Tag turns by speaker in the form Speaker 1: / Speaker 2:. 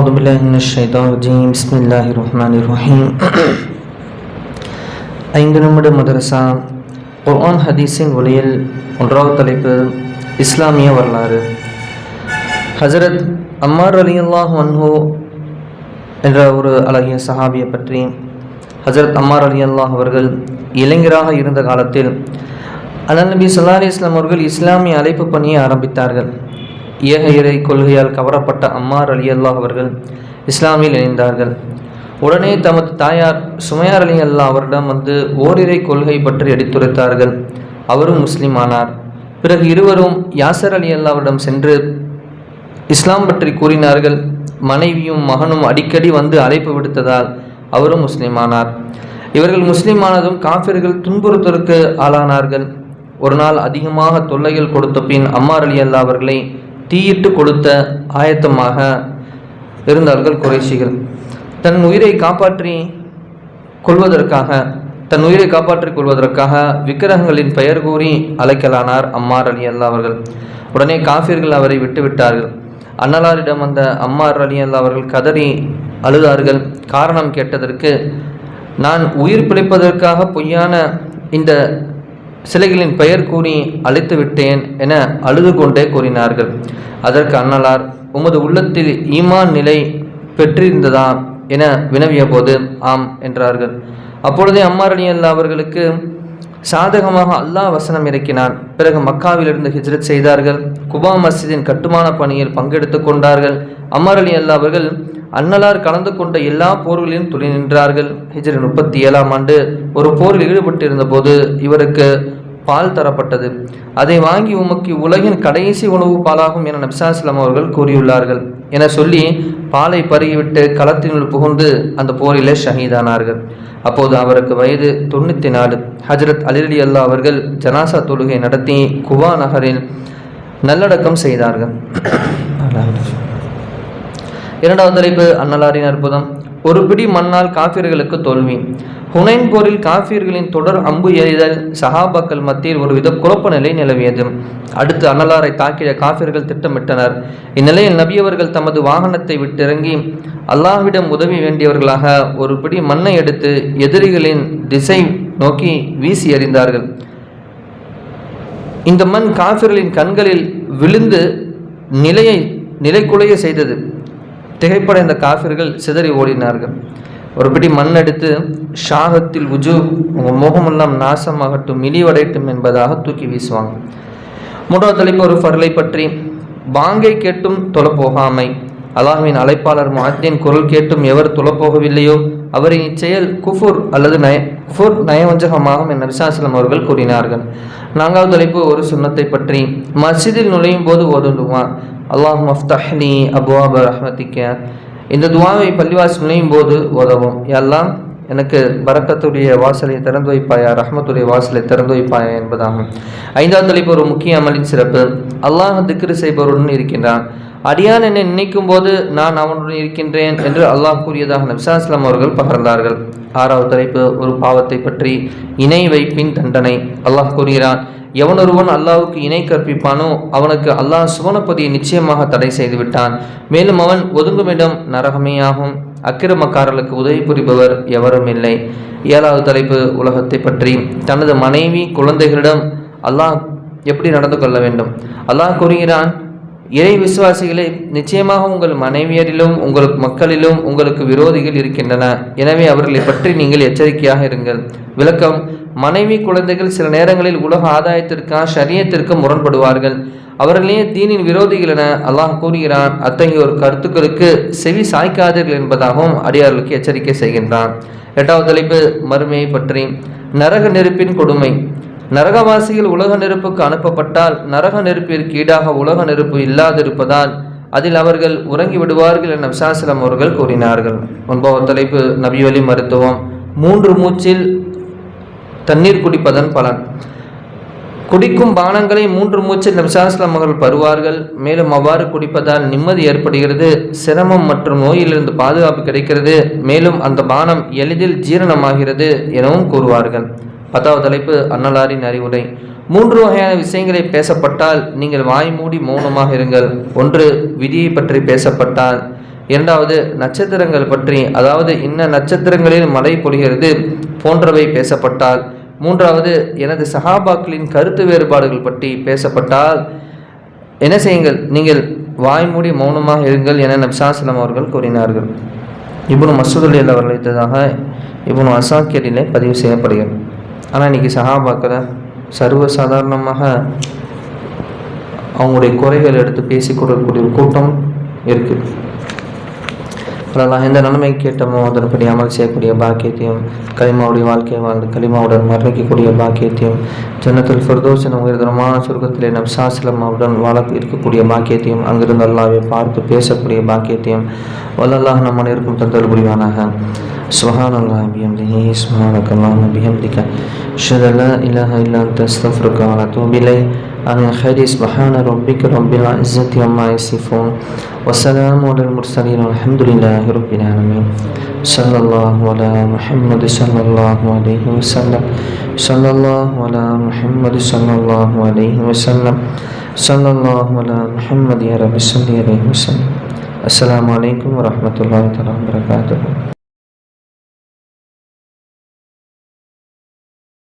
Speaker 1: أعوذ بالله من الشيطان الرجيم بسم الله الرحمن الرحيم ஐந்து நிமிட மதரசா குர்ஆன் ஹதீஸின் ஒளியில் ஒன்றாவது தலைப்பு இஸ்லாமிய வரலாறு ஹஜரத் அம்மார் அலி அல்லாஹ் அன்ஹு என்ற ஒரு அழகிய சஹாபியை பற்றி ஹஜரத் அம்மார் அலி அல்லாஹ் அவர்கள் இளைஞராக இருந்த காலத்தில் அலல் நபி சொல்லா அலி இஸ்லாம் அவர்கள் இஸ்லாமிய அழைப்பு பணியை ஆரம்பித்தார்கள் ஏக இறை கொள்கையால் கவரப்பட்ட அம்மார் அலி அல்லாஹ் அவர்கள் இஸ்லாமில் இணைந்தார்கள். உடனே தமது தாயார் சுமையார் அலி அல்லா அவரிடம் வந்து ஓரிரை கொள்கை பற்றி எடுத்துரைத்தார்கள். அவரும் முஸ்லீம் ஆனார். பிறகு இருவரும் யாசர் அலி அல்லாவிடம் சென்று இஸ்லாம் பற்றி கூறினார்கள். மனைவியும் மகனும் அடிக்கடி வந்து அழைப்பு விடுத்ததால் அவரும் முஸ்லீமானார் இவர்கள் முஸ்லீமானதும் காஃபிர்கள் துன்புறுத்தலுக்கு ஆளானார்கள். ஒரு நாள் அதிகமாக தொல்லைகள் கொடுத்த பின் அம்மார் அலி அல்லா அவர்களை தீயிட்டு கொடுத்த ஆயத்தமாக இருந்தார்கள் குறைஷிகள். தன் உயிரை காப்பாற்றி கொள்வதற்காக தன் உயிரை காப்பாற்றிக் கொள்வதற்காக விக்கிரகங்களின் பெயர் கூறி அழைக்கலானார் அம்மார் அலி அல்லா அவர்கள். உடனே காஃபிர்கள் அவரை விட்டுவிட்டார்கள் அன்னலாரிடம் வந்த அம்மார் அலி அல்லா அவர்கள் கதறி அழுதார்கள். காரணம் கேட்டதற்கு நான் உயிர் பிழைப்பதற்காக பொய்யான இந்த சிலைகளின் பெயர் கூறி அழைத்து விட்டேன் என அழுது கொண்டே கூறினார்கள். அதற்கு அன்னலார் உமது உள்ளத்தில் ஈமான் நிலை பெற்றிருந்ததா என வினவிய போது ஆம் என்றார்கள். அப்பொழுதே அம்மாரணி அல்லா அவர்களுக்கு சாதகமாக அல்லாஹ் வசனம் இறக்கினான். பிறகு மக்காவிலிருந்து ஹிஜ்ரத் செய்தார்கள். குபா மஸ்ஜிதின் கட்டுமான பணியில் பங்கெடுத்து கொண்டார்கள். அமர் அலி அல்லா அவர்கள் அன்னலார் கலந்து கொண்ட எல்லா போர்களிலும் துணை நின்றார்கள். ஹிஜ்ரி முப்பத்தி ஏழாம் ஆண்டு ஒரு போரில் ஈடுபட்டிருந்த போது இவருக்கு பால் தரப்பட்டது. அதை வாங்கி உமக்கு உலகின் கடைசி உணவு பாலாகும் என நப்சாஸ்லாம் அவர்கள் கூறியுள்ளார்கள். என சொல்லி பாலை பருகிவிட்டு களத்தினுள் புகுந்து அந்த போரிலே ஷஹீதானார்கள். அப்போது அவருக்கு வயது தொண்ணூற்றி நாலு ஹஜரத் அலிரலி அல்லா அவர்கள் ஜனாசா தொழுகை நடத்தி குவா நகரில் நல்லடக்கம் செய்தார்கள். இரண்டாவது தலைப்பு அன்னலாரின் அற்புதம். ஒரு பிடி மண்ணால் காஃபிர்களுக்கு தோல்வி. ஹுனைன் போரில் காஃபியர்களின் தொடர் அம்பு எறிதல் சஹாபாக்கள் மத்தியில் ஒருவித குழப்ப நிலை நிலவியது. அடுத்து அன்னலாரை தாக்கிய காஃபியர்கள் திட்டமிட்டனர். இந்நிலையில் நபியவர்கள் தமது வாகனத்தை விட்டிறங்கி அல்லாஹ்விடம் உதவி வேண்டியவர்களாக ஒரு பிடி மண்ணை எடுத்து எதிரிகளின் திசை நோக்கி வீசி எறிந்தார்கள். இந்த மண் காஃபிர்களின் கண்களில் விழுந்து நிலையை நிலைக்குலைய செய்தது. திகைப்படைந்த காஃபிர்கள் சிதறி ஓடினார்கள். ஒரு பிடி மண் எடுத்து ஷாகத்தில் உஜு உங்கள் முகமெல்லாம் நாசமாகட்டும் இழிவடையட்டும் என்பதாக தூக்கி வீசுவாங்க. மூன்றாவது தலைப்பு ஒரு ஃபர்லை பற்றி பாங்கை கேட்டும் தொலைப்போகாமை. அல்லாஹுவின் அழைப்பாளர் மாத்தின் குரல் கேட்டும் எவர் தொலைப்போகவில்லையோ? அவரின் இச்செயல் குஃபூர் அல்லது நய குஃபூர் நயவஞ்சகமாகும் என விசாசலம் அவர்கள் கூறினார்கள். நான்காவது தலைப்பு ஒரு சுண்ணத்தை பற்றி மஸ்ஜிதில் நுழையும் போது ஓதுண்டுமா அல்லாஹ் மஃப்தஹ்னி அபுவாபர் ரஹ்மத்திக்க. இந்த துவாவை பள்ளிவாசி நுழையும் போது உதவும் எல்லாம் எனக்கு பரக்கத்துடைய வாசலை திறந்து வைப்பாயா? ரஹ்மத்துடைய வாசலை திறந்து வைப்பாயா என்பதாகும். ஐந்தாவது தலைப்பு ஒரு முக்கிய அமலின் சிறப்பு. அல்லாஹ் திக்ரு செய்பவருடன் இருக்கின்றான். அடியான் என்னை நினைக்கும் போது நான் அவனுடன் இருக்கின்றேன் என்று அல்லாஹ் கூறியதாக நபிசாஸ்லாம் அவர்கள் பகர்ந்தார்கள். ஆறாவது தலைப்பு ஒரு பாவத்தை பற்றி இணை வைப்பின் தண்டனை. அல்லாஹ் கூறுகிறான் எவனொருவன் அல்லாவுக்கு இணை கற்பிப்பானோ அவனுக்கு அல்லாஹ் சுவனப்பதியை நிச்சயமாக தடை செய்து விட்டான். மேலும் அவன் ஒதுங்குமிடம் நரகமேயாகும் அக்கிரமக்காரர்களுக்கு உதவி புரிபவர் எவரும் இல்லை. ஏழாவது தலைப்பு உலகத்தை பற்றி. தனது மனைவி குழந்தைகளிடம் அல்லாஹ் எப்படி நடந்து கொள்ள வேண்டும்? அல்லாஹ் கூறுகிறான் இறை விசுவாசிகளே நிச்சயமாக உங்கள் மனைவியரிலும் உங்கள் மக்களிலும் உங்களுக்கு விரோதிகள் இருக்கின்றன. எனவே அவர்களை பற்றி நீங்கள் எச்சரிக்கையாக இருங்கள். விளக்கம் மனைவி குழந்தைகள் சில நேரங்களில் உலக ஆதாயத்திற்காக சரியத்திற்கு முரண்படுவார்கள். அவர்களே தீனின் விரோதிகள் என அல்லாஹ் கூறுகிறான். அத்தகைய ஒரு கருத்துக்களுக்கு செவி சாய்க்காதீர்கள் என்பதாகவும் அடியார்களுக்கு எச்சரிக்கை செய்கின்றான். எட்டாவது தலைப்பு மறுமையை பற்றி. நரக நெருப்பின் கொடுமை. நரகவாசிகள் உலக நெருப்புக்கு அனுப்பப்பட்டால் நரக நெருப்பிற்கு ஈடாக உலக நெருப்பு இல்லாதிருப்பதால் அதில் அவர்கள் உறங்கி விடுவார்கள் என விசாசலம் அவர்கள் கூறினார்கள். ஒன்பதாவது தலைப்பு நபிவலி மருத்துவம். மூன்று மூச்சில் தண்ணீர் குடிப்பதன் பலன். குடிக்கும் பானங்களை மூன்று மூச்சில் நபிசாஸ்லாம் அவர்கள் பருவார்கள். மேலும் அவ்வாறு குடிப்பதால் நிம்மதி ஏற்படுகிறது சிரமம் மற்றும் நோயிலிருந்து பாதுகாப்பு கிடைக்கிறது. மேலும் அந்த பானம் எளிதில் ஜீரணமாகிறது எனவும் கூறுவார்கள். பத்தாவது தலைப்பு அன்னலாரின் அறிவுரை. மூன்று வகையான விஷயங்களை பேசப்பட்டால் நீங்கள் வாய் மூடி மௌனமாக இருங்கள். ஒன்று விதியை பற்றி பேசப்பட்டால். இரண்டாவது நட்சத்திரங்கள் பற்றி அதாவது இன்ன நட்சத்திரங்களில் மழை பொழிகிறது போன்றவை பேசப்பட்டால். மூன்றாவது எனது சஹாபாக்களின் கருத்து வேறுபாடுகள் பற்றி பேசப்பட்டால். என்ன செய்யுங்கள்? நீங்கள் வாய்மூடி மௌனமாக இருங்கள் என நப்சாசலம் அவர்கள் கூறினார்கள். இப்னு மசூத் அலி அவர்கள் வைத்ததாக அசாக்கியரிலே பதிவு செய்யப்படுகிறது. ஆனால் இன்றைக்கி சஹாபாக்களை சர்வசாதாரணமாக அவங்களுடைய குறைகள் எடுத்து பேசிக்கொள்ளக்கூடிய கொடுக்கக்கூடிய ஒரு கூட்டம் இருக்குது அதெல்லாம் எந்த நன்மை கேட்டமோ அதன்படி அமல் செய்யக்கூடிய பாக்கியத்தையும் களிமாவுடைய வாழ்க்கையை வாழ்ந்து களிமாவுடன் மரணிக்கக்கூடிய பாக்கியத்தையும் ஜன்னத்தில் ஃபிர்தோஸ் என உயர்தரமான சுருக்கத்திலே நம் சாஸ்லமாவுடன் வாழ இருக்கக்கூடிய பாக்கியத்தையும் அங்கிருந்து அல்லாவை பார்த்து பேசக்கூடிய பாக்கியத்தையும் வல்லல்லாஹ் நம் அனைவருக்கும் தந்தல் புரிவானாக سبحان الله بحمده سبحانك اللهم بحمدك أشهد أن لا إله إلا أنت أستغفرك وأتوب إليك. آمين خير سبحان ربك رب العزة عما يصفون. وسلام على المرسلين والحمد لله رب العالمين. صلى الله على محمد صلى الله عليه وسلم. صلى الله على محمد صلى الله عليه وسلم. صلى الله على محمد يا رب صل عليه وسلم. السلام عليكم ورحمة الله وبركاته.